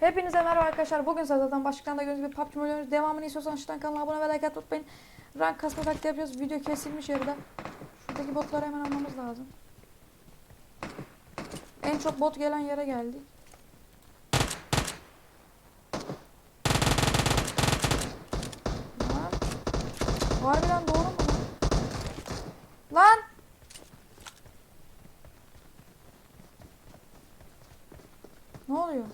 Hepinize merhaba arkadaşlar. Bugün zaten başlıktan da gördüğünüz gibi PUBG oynuyoruz. Devamını istiyorsanız aşağıdan kanala abone ve like atmayı unutmayın. Rank kasma taktiği yapacağız. Video kesilmiş yarıda. Şuradaki botları hemen almamız lazım. En çok bot gelen yere geldik. Lan. Harbiden doğru mu lan? Lan! Ne oluyor?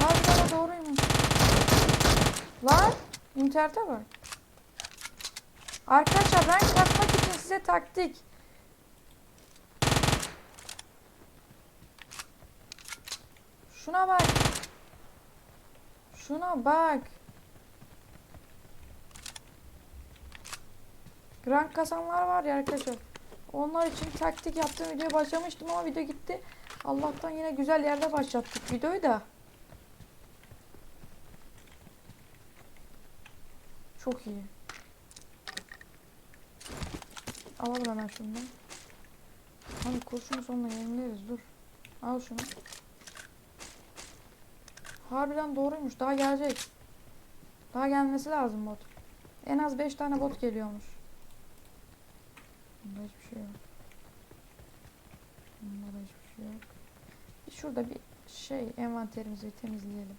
Harbiden o doğruymuş. Lan! İnternete bak. Arkadaşlar rank kasmak için size taktik. Şuna bak. Şuna bak. Rank kasanlar var ya arkadaşlar. Onlar için taktik yaptığım videoya başlamıştım ama video gitti. Allah'tan yine güzel yerde başlattık videoyu da. Çok iyi. Alalım hemen şundan. Hani kurşunu sonuna yenileriz dur. Al şunu. Harbiden doğruymuş. Daha gelecek. Daha gelmesi lazım bot. En az 5 tane bot geliyormuş. Bunda hiçbir şey yok. Bunda da hiçbir şey yok. Şurada bir şey envanterimizi temizleyelim.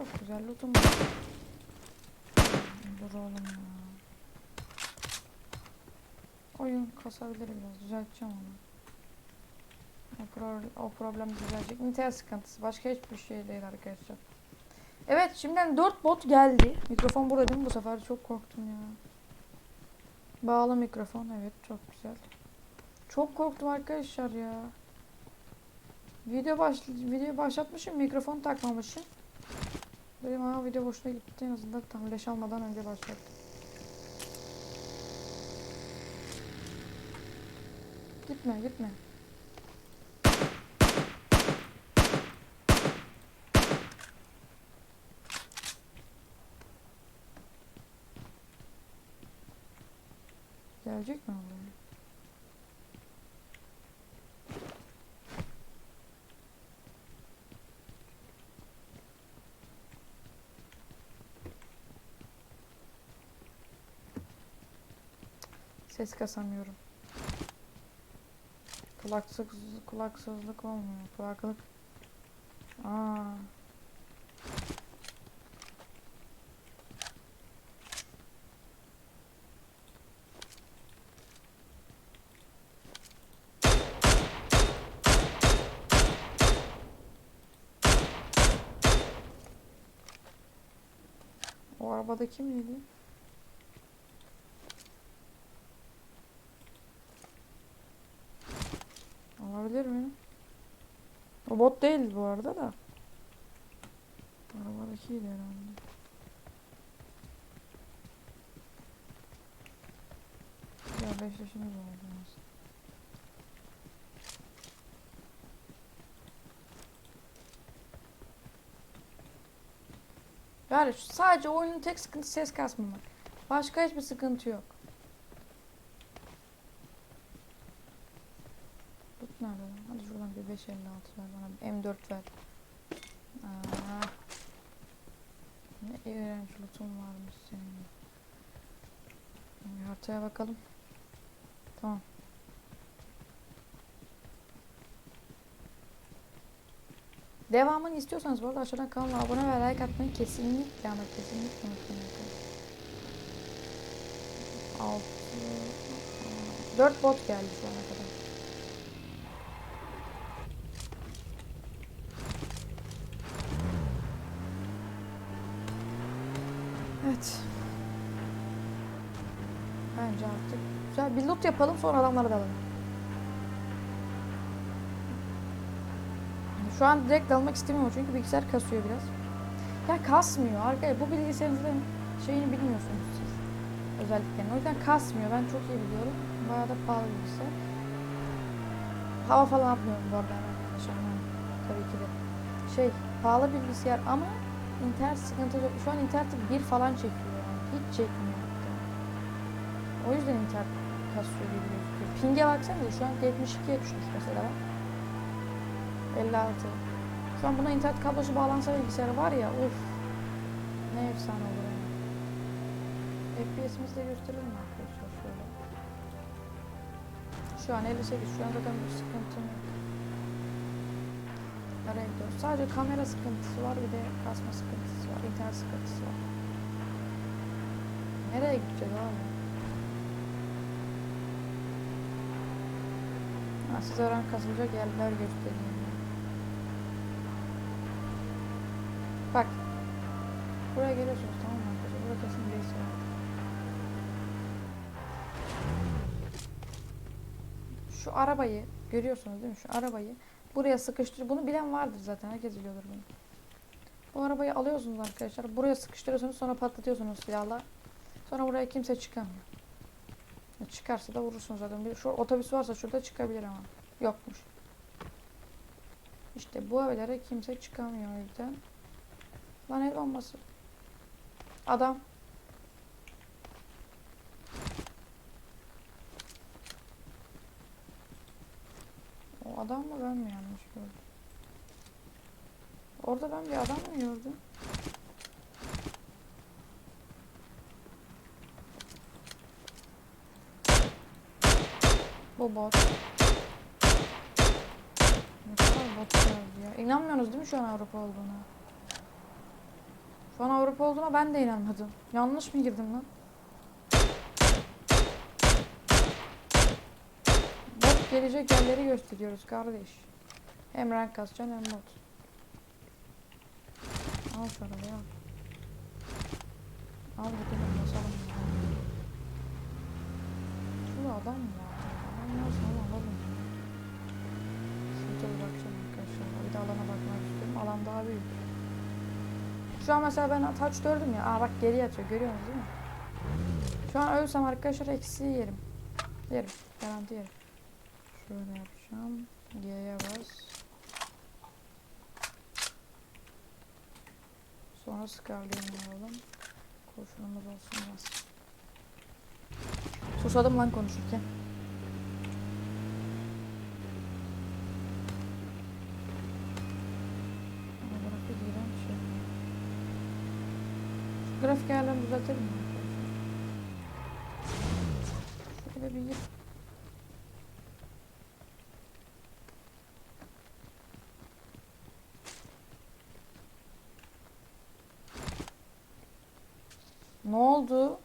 Çok güzel lootum var. Dur oğlum ya. Oyun kasabilir biraz. Düzelteceğim onu. O, pro- o problem düzelecek. İnternet sıkıntısı. Başka hiçbir şey değil arkadaşlar. Evet şimdiden 4 bot geldi. Mikrofon burada değil mi bu sefer? Çok korktum ya. Bağlı mikrofon. Evet çok güzel. Çok korktum arkadaşlar ya. Video baş video başlatmışım. Mikrofon takmamışım. Dedim ha video boşuna gitti en azından tam leş almadan önce başlattım. Gitme gitme. Gelecek mi buraya? Ses kasamıyorum. Kulaksız, kulaksızlık olmuyor. Kulaklık. Aa. O arabada kimdi? Olabilir mi? O bot değil bu arada da. Arabadakiydi herhalde. Ya 5 yaşında da oldu aslında. Yani sadece oyunun tek sıkıntısı ses kasmamak. Başka hiçbir sıkıntı yok. 55 56 ver bana. M4 ver. Aa. Ne iğrenç lootun varmış senin. Haritaya bakalım. Tamam. Devamını istiyorsanız bu arada aşağıdan kanala abone ve like atmayı kesinlikle ama kesinlikle unutmayın. 6 4 bot geldi şu ana kadar. Evet. Bence artık güzel bir loot yapalım sonra adamlara dalalım. Şu an direkt dalmak istemiyorum çünkü bilgisayar kasıyor biraz. Ya kasmıyor arkadaşlar bu bilgisayarınızın şeyini bilmiyorsunuz siz. Özelliklerini. O yüzden kasmıyor. Ben çok iyi biliyorum. Bayağı da pahalı bilgisayar. Hava falan atmıyorum bu arada arkadaşlar. Yani Tabii ki de. Şey pahalı bilgisayar ama internet sıkıntısı yok. Şu an interneti bir falan çekiyor yani. Hiç çekmiyor. O yüzden internet kasıyor gibi gözüküyor. Ping'e baksanıza şu an 72'ye düşmüş mesela bak. 56. Şu an buna internet kablosu bağlansa bilgisayarı var ya uf. Ne efsane olur yani. FPS'imizi de gösterelim arkadaşlar şöyle. Şu an 58. Şu an zaten bir sıkıntım yok. Nereye gidiyoruz? Sadece kamera sıkıntısı var bir de kasma sıkıntısı var. internet sıkıntısı var. Nereye gideceğiz abi? Ha, size oran kasılacak yerler göstereyim. Bak. Buraya geliyorsunuz tamam mı? Burada kesin birisi var. Şu arabayı görüyorsunuz değil mi? Şu arabayı buraya sıkıştır. Bunu bilen vardır zaten. Herkes biliyordur bunu. Bu arabayı alıyorsunuz arkadaşlar. Buraya sıkıştırıyorsunuz sonra patlatıyorsunuz silahla. Sonra buraya kimse çıkamıyor. Çıkarsa da vurursunuz zaten. Bir, şu otobüs varsa şurada çıkabilir ama. Yokmuş. İşte bu evlere kimse çıkamıyor o yüzden. Lan el bombası. Adam. O adam mı mi yanlış gördüm? Orada ben bir adam mı gördüm? Bu bot. Ne kadar bot ya. İnanmıyorsunuz değil mi şu an Avrupa olduğuna? Şu an Avrupa olduğuna ben de inanmadım. Yanlış mı girdim lan? Bot gelecek yerleri gösteriyoruz kardeş. Hem rank kasacaksın hem bot. Al şu arabayı al. Al gidelim basalım. Şurada adam mı var? Adam varsa onu alalım. bir bakacağım arkadaşlar. Bir de alana bakmak istiyorum. Alan daha büyük. Şu an mesela ben taç gördüm ya. Aa bak geri yatıyor. Görüyorsunuz değil mi? Şu an ölsem arkadaşlar eksiği yerim. Yerim. Garanti yerim. Şöyle yapacağım. G'ye bas. Sonra Scarlet'i alalım. Kurşunumuz olsun biraz. Susadım lan konuşurken. Grafik iğrenç. Şu grafik ayarlarını düzeltelim mi? Şöyle bir gir. Ne oldu?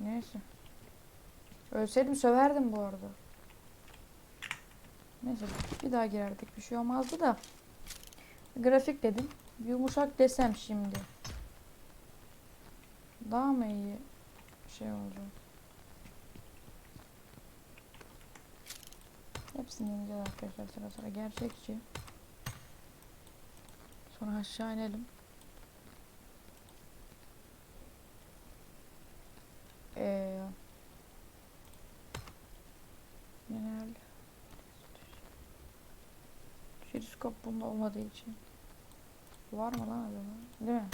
Neyse. Ölseydim söverdim bu arada. Neyse bir daha girerdik bir şey olmazdı da. Grafik dedim. Yumuşak desem şimdi. Daha mı iyi şey olacak? Hepsini deneyeceğiz arkadaşlar sıra sıra gerçekçi. Sonra aşağı inelim. Ee, genel Jiriskop bunda olmadığı için. Var mı lan acaba? Değil mi?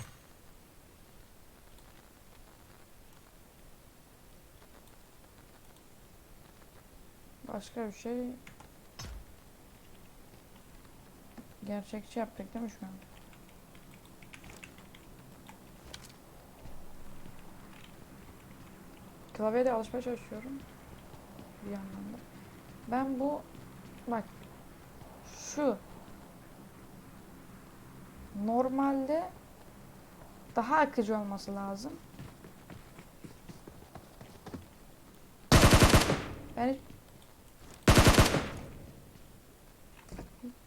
Başka bir şey gerçekçi yaptık değil mi şu an? Klavyede alışmaya çalışıyorum. Bir yandan da. Ben bu bak şu normalde daha akıcı olması lazım. Hiç,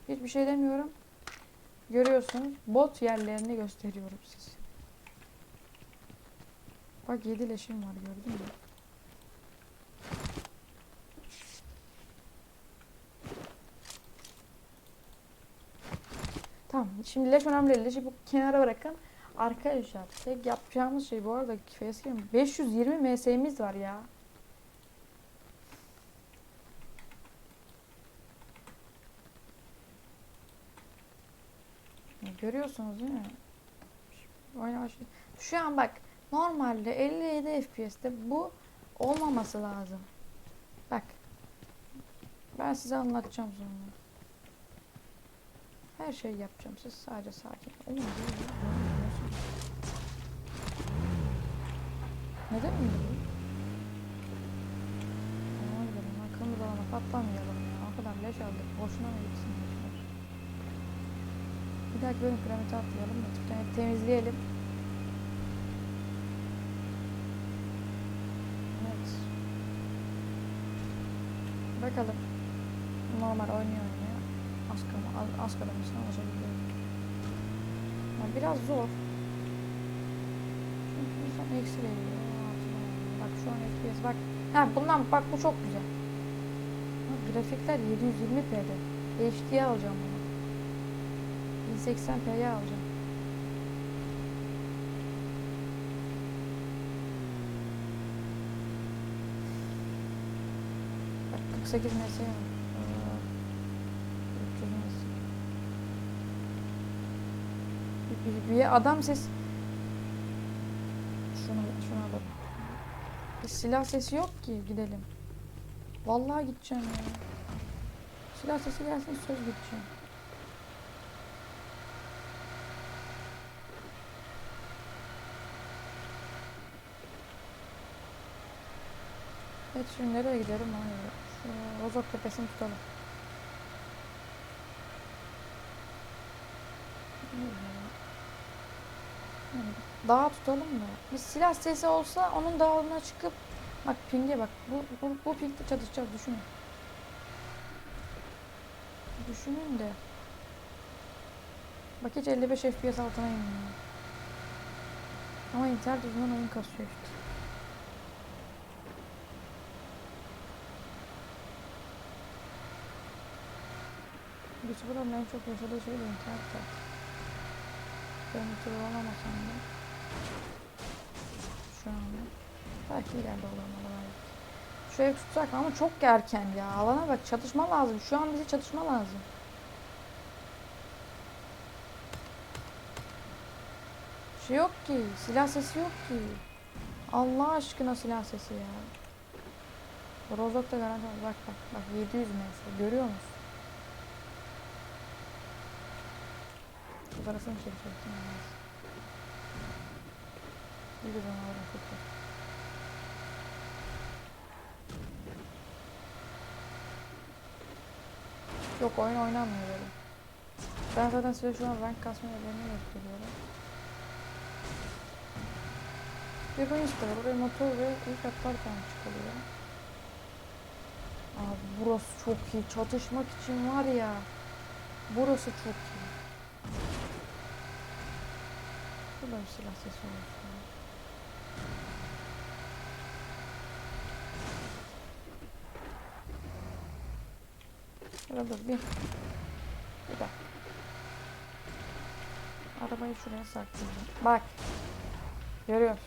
hiçbir şey demiyorum. Görüyorsunuz bot yerlerini gösteriyorum size. Bak 7 leşim var gördün mü? Tamam şimdi leş önemli değil. Leşi bu kenara bırakın. Arkadaşlar tek yapacağımız şey bu arada facecam 520 MS'imiz var ya. Görüyorsunuz değil mi? Şu an bak Normalde 57 FPS'te bu olmaması lazım. Bak. Ben size anlatacağım sonra. Her şeyi yapacağım. Siz sadece sakin. Oğlum, bu- Neden mi? Ona gidelim. Arkamız patlamayalım ya. O kadar leş aldık. Boşuna mı gitsin leşler? Bir dahaki bölüm piramidi atlayalım da tüpten temizleyelim. Evet. Bakalım. Normal oynuyor oynuyor. Asgari, asgari mısın ulaşabiliyor. Ya biraz zor. Çünkü insan eksi veriyor. Bak şu an FPS bak. Ha bundan bak bu çok güzel. Ha, grafikler 720p'de. HD alacağım bunu. 1080p'ye alacağım. Bak 48 ms var. Bir adam ses şuna şuna bak. Silah sesi yok ki gidelim. Vallahi gideceğim ya. Silah sesi gelsin söz gideceğim. Evet şimdi nereye gidelim ona göre. Şu Rozok tepesini tutalım. Yani dağa tutalım da. Bir silah sesi olsa onun dağına çıkıp bak pinge bak. Bu, bu, bu pingde çatışacağız düşünün. Düşünün de. Bak hiç 55 FPS altına inmiyor. Ama internet yüzünden oyun kasıyor işte. YouTuber'ın en çok yaşadığı şey de internet zaten. Ben olamasam da şu anda belki ileride. Şu ev tutsak ama çok erken ya. Alana bak çatışma lazım. Şu an bize çatışma lazım. Şey yok ki. Silah sesi yok ki. Allah aşkına silah sesi ya. Rozok da garanti. Bak bak bak 700 metre. Görüyor musun? Fotoğrafını çekecektim. yalnız. Bir de bana oraya fotoğraf. Yok oyun oynanmıyor böyle. Ben zaten size şu an rank kasma yerlerini gösteriyorum. Oyun çıkıyor. Buraya motor ve ilk atlarken çıkılıyor. Abi burası çok iyi. Çatışmak için var ya. Burası çok iyi. Bir silah sesi olsun. Şurada dur bir. Bir bak. Arabayı şuraya saklayacağım. Bak. Görüyor.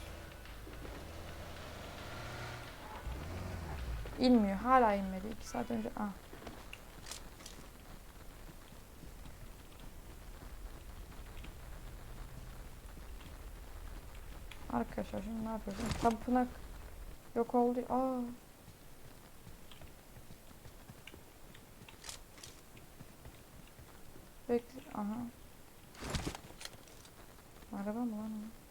İnmiyor. Hala inmedi. İki saat önce. Ah. Arkadaşlar şimdi ne yapıyoruz? Tapınak yok oldu. Aa. Bekle. Aha. Araba mı lan o?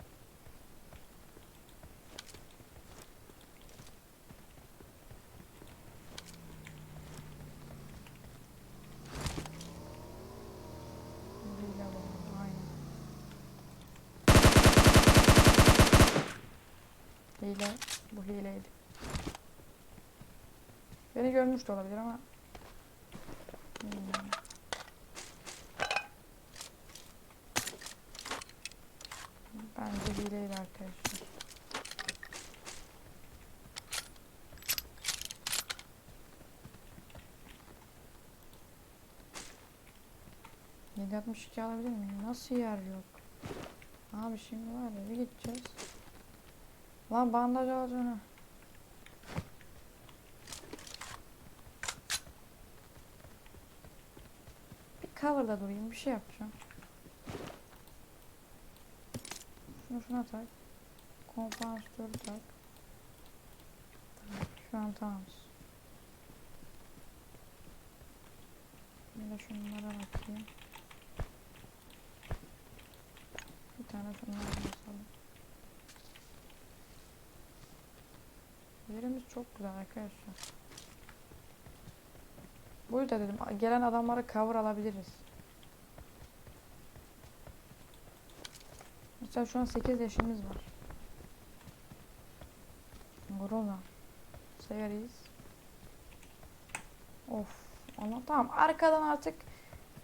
Hile bu, aynen. Hile. Bu hileydi. Beni görmüş de olabilir ama bilmiyorum. Bence hileydi arkadaşlar. Yedi altmış iki alabilir miyim? Nasıl yer yok? Abi şimdi var ya bir gideceğiz. Lan bandaj alacağını. Bir cover'da durayım bir şey yapacağım. Şunu şuna tak. Kompansatörü tak. Şu an tamamız. Bir de şunlara bakayım. Bir tane şunlara basalım. Yerimiz çok güzel arkadaşlar. Bu yüzden dedim gelen adamlara cover alabiliriz. Mesela şu an 8 yaşımız var. Groza. Severiz. Of. Allah tamam. Arkadan artık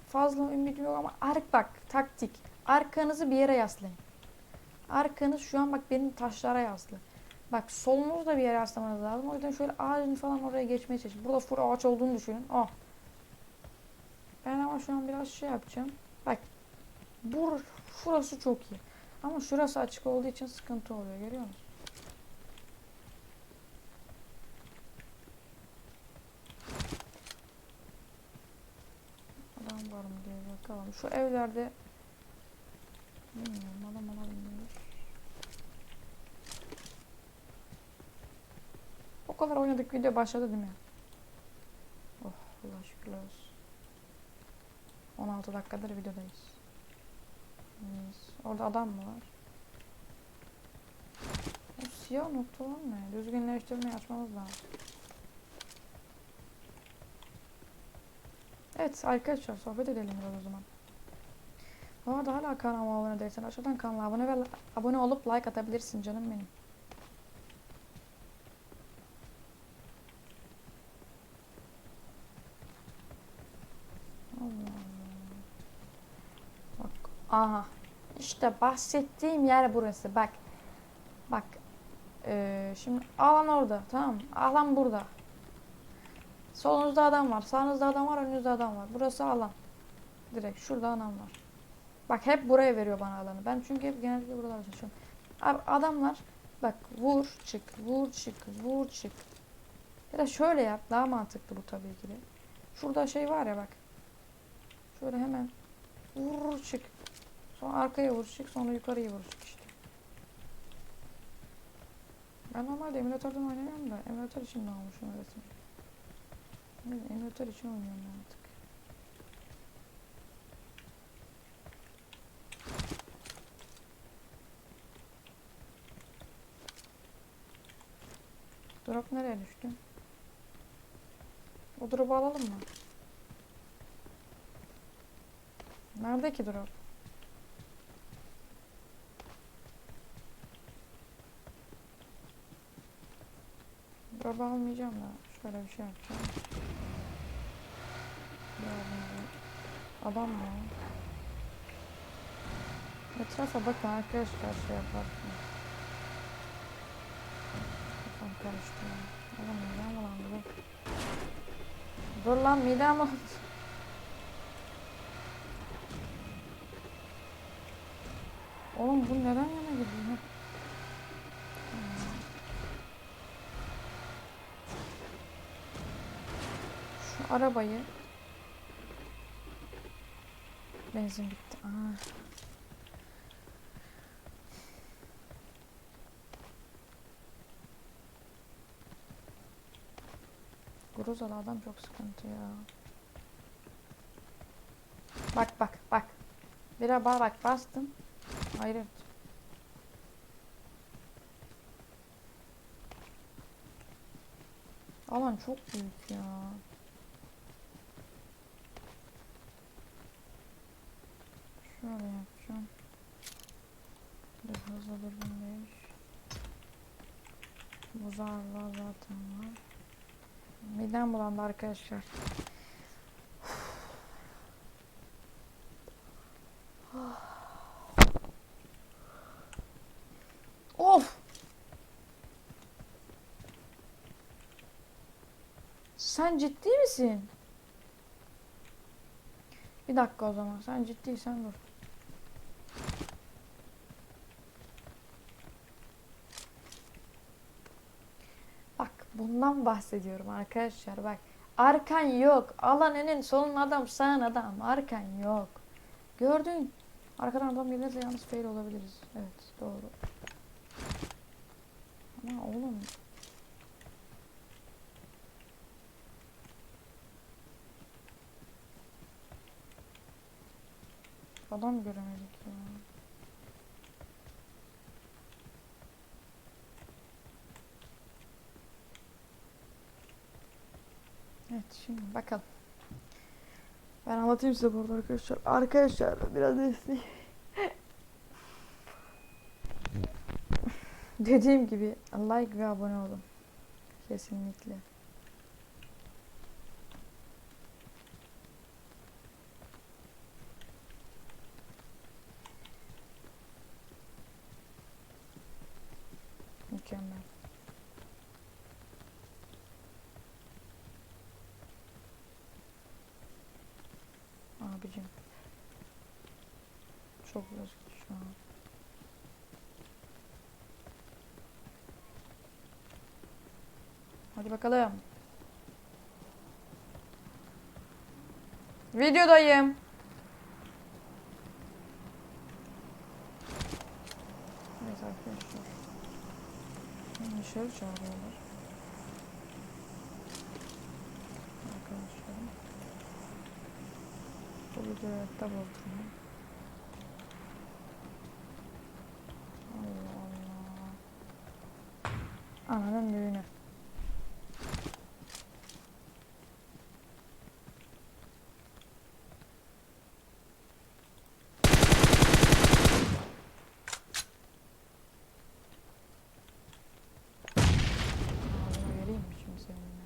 fazla ümidim yok ama ark bak taktik. Arkanızı bir yere yaslayın. Arkanız şu an bak benim taşlara yaslı. Bak solunuzu da bir yere yaslamanız lazım. O yüzden şöyle ağacın falan oraya geçmeye çalışın. Burada full ağaç olduğunu düşünün. Oh. Ben ama şu an biraz şey yapacağım. Bak. Bur şurası çok iyi. Ama şurası açık olduğu için sıkıntı oluyor. Görüyor musun? Adam var mı diye bakalım. Şu evlerde bilmiyorum adam olabilir. O kadar oynadık video başladı değil mi? Oh Allah şükürler olsun. 16 dakikadır videodayız. Orada adam mı var? O siyah noktalar ne? Düzgünleştirmeyi açmamız lazım. Evet arkadaşlar sohbet edelim biraz o zaman. Bu arada hala kanalıma abone değilsen aşağıdan kanala abone ve abone olup like atabilirsin canım benim. Allah Allah. Bak aha. İşte bahsettiğim yer burası. Bak. Bak. Ee, şimdi alan orada. Tamam? Alan burada. Solunuzda adam var. Sağınızda adam var. Önünüzde adam var. Burası alan. Direkt şurada adam var. Bak hep buraya veriyor bana alanı. Ben çünkü hep genellikle buralarda çalışıyorum. Abi adamlar bak vur çık vur çık vur çık. Ya da şöyle yap. Daha mantıklı bu tabii ki de. Şurada şey var ya bak. Şöyle hemen vur çık. Sonra arkaya vur çık. Sonra yukarıya vur çık işte. Ben normalde emülatörden oynamıyorum da emülatör için ne olmuş öğretmen. Evet, emülatör için oynuyorum artık. Drop nereye düştü? O drop'u alalım mı? Nerede ki drop? Drop'u almayacağım da şöyle bir şey yapacağım. Ya bu Adam mı? Etrafa bakın arkadaşlar şey yaparsın. Kafam karıştı ya. Oğlum midem bulandı dur. Dur lan midem bulandı. Oğlum bu neden yana gidiyor? Arabayı Benzin bitti. Aa. Gruzalı adam çok sıkıntı ya. Bak bak bak. Bir bak bak bastım. Hayret. Alan çok büyük ya. Şöyle yapacağım. Biraz hızlı beş. Buzarla zaten var. Midem bulandı arkadaşlar. of! Sen ciddi misin? Bir dakika o zaman. Sen ciddiysen dur. Bundan bahsediyorum arkadaşlar bak. Arkan yok. Alan enin solun adam sağın adam. Arkan yok. Gördün. Arkadan adam gelirse yalnız fail olabiliriz. Evet doğru. Ama oğlum. Adam göremedik ya. Evet şimdi bakalım. Ben anlatayım size burada arkadaşlar. Arkadaşlar biraz destek. Dediğim gibi like ve abone olun. Kesinlikle. Abicim. Çok bozuk şu an. Hadi bakalım. Videodayım. Evet arkadaşlar. Beni dışarı çağırıyorlar. Videoya da buldum. Allah Allah. Ananın düğünü. Ağzına vereyim mi şimdi seninle?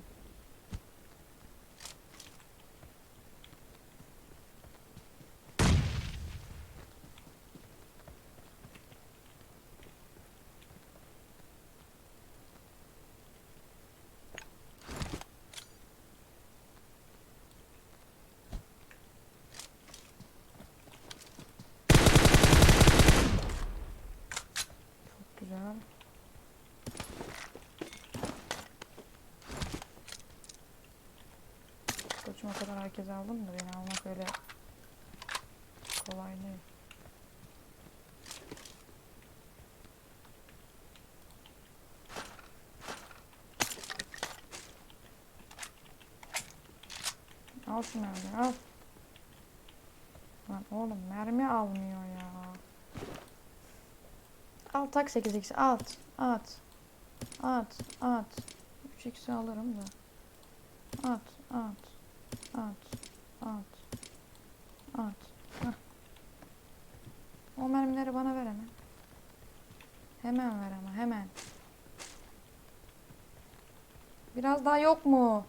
Çok güzel. O kadar herkes aldım da beni almak öyle kolay değil. Al şu mermiyi al. Lan oğlum mermi almıyor ya. Al tak 8x at at at at 3x'i alırım da. At, at, at, at, at. Heh. O mermileri bana ver hemen. Hemen ver ama hemen. Biraz daha yok mu?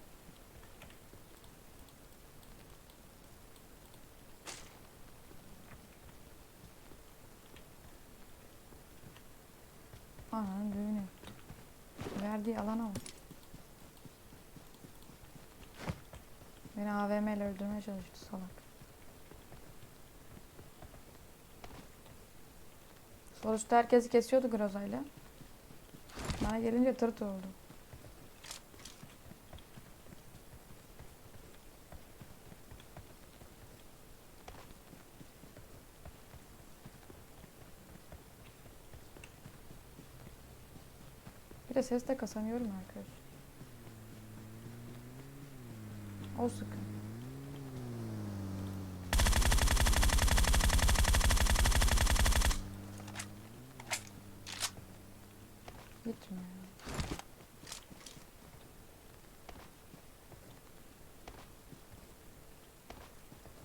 Ananın düğünü. Verdiği alana bak. Beni AVM öldürmeye çalıştı salak. Sonuçta herkesi kesiyordu Groza'yla. Bana gelince tırt oldu. Bir de ses de kasamıyorum arkadaşlar. O sıkı. Gitme.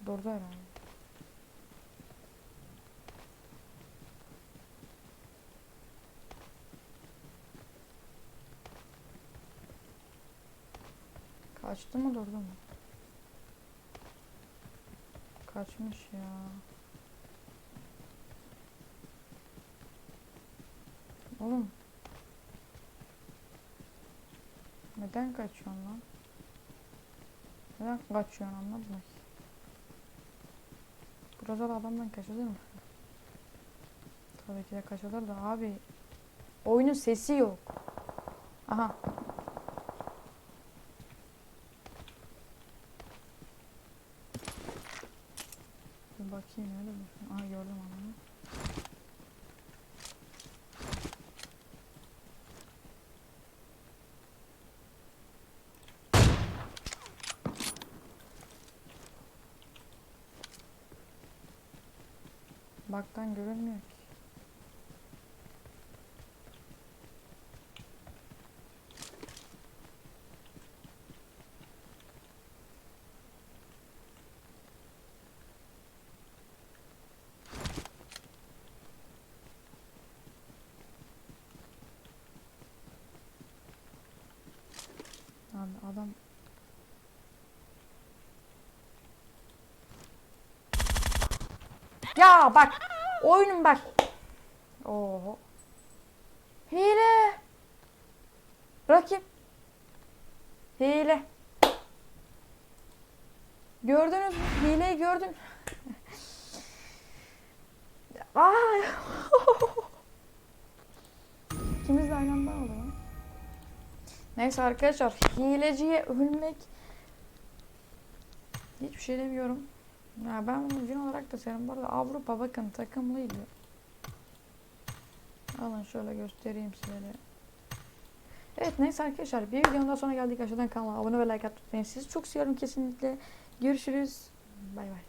Durdu herhalde. Kaçtı mı durdu mu? Kaçmış ya. Oğlum. Neden kaçıyorsun lan? Neden kaçıyorsun anlamadım ki. Burada adamdan kaçılır mı? Tabii ki de kaçılır da abi. Oyunun sesi yok. Aha. Bir bakayım nerede bu? Aha gördüm adamı. Baktan görünmüyor ki. Abi adam Ya bak oyunun bak. Oo. Hile. Rakip. Hile. Gördünüz mü? Hileyi gördün. Ay. İkimiz de aynı anda oldu. Neyse arkadaşlar hileciye ölmek hiçbir şey demiyorum. Ya ben bunu gün olarak da senin bu arada Avrupa bakın takımlıydı. Alın şöyle göstereyim size. Evet neyse arkadaşlar bir videonun daha sonra geldik aşağıdan kanala abone ve like atmayı unutmayın. Sizi çok seviyorum kesinlikle. Görüşürüz. Bay bay.